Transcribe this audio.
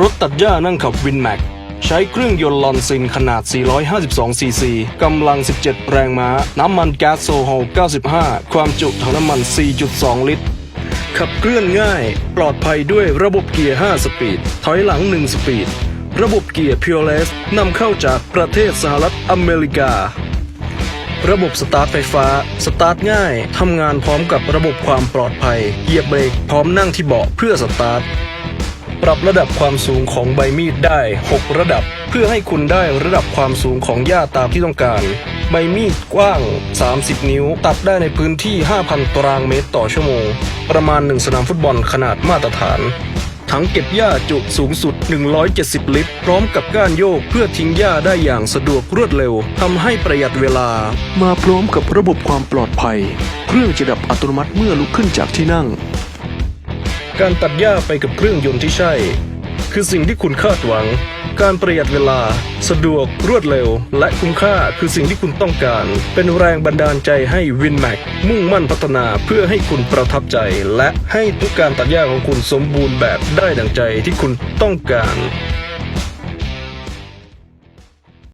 รถตัดหญ้านั่งขับวินแม็กใช้เครื่องยนต์ลอนซินขนาด 452 ซีซี กำลัง 17 แรงม้า น้ำมันแก๊สโซฮอล 95 ความจุถังน้ำมัน 4.2 ลิตร ขับเคลื่อนง่าย ปลอดภัยด้วยระบบเกียร์ 5 สปีด ถอยหลัง 1 สปีด ระบบเกียร์ Pureless นำเข้าจากประเทศสหรัฐอเมริกา ระบบสตาร์ทไฟฟ้า สตาร์ทง่าย ทำงานพร้อมกับระบบความปลอดภัย เหยียบเบรกพร้อมนั่งที่เบาะเพื่อสตาร์ท ปรับระดับความสูงของใบมีดได้ 6 ระดับ เพื่อให้คุณได้ระดับความสูงของหญ้าตามที่ต้องการ ใบมีดกว้าง 30 นิ้ว ตัดได้ในพื้นที่ 5,000 ตารางเมตรต่อชั่วโมง ประมาณ 1 สนามฟุตบอลขนาดมาตรฐานถังเก็บหญ้าจุสูงสุด 170 ลิตร พร้อมกับก้านโยกเพื่อทิ้งหญ้าได้อย่างสะดวกรวดเร็วทำให้ประหยัดเวลา มาพร้อมกับระบบความปลอดภัย เครื่องจะดับอัตโนมัติเมื่อลุกขึ้นจากที่นั่ง การตัดหญ้าไปกับเครื่องยนต์ที่ใช่ คือสิ่งที่คุณคาดหวัง การประหยัดเวลา สะดวกรวดเร็ว และคุ้มค่าคือสิ่งที่คุณต้องการ เป็นแรงบันดาลใจให้วินแม็กมุ่งมั่นพัฒนาเพื่อให้คุณประทับใจ และให้ทุกการตัดหญ้าของคุณสมบูรณ์แบบได้ดังใจที่คุณต้องการ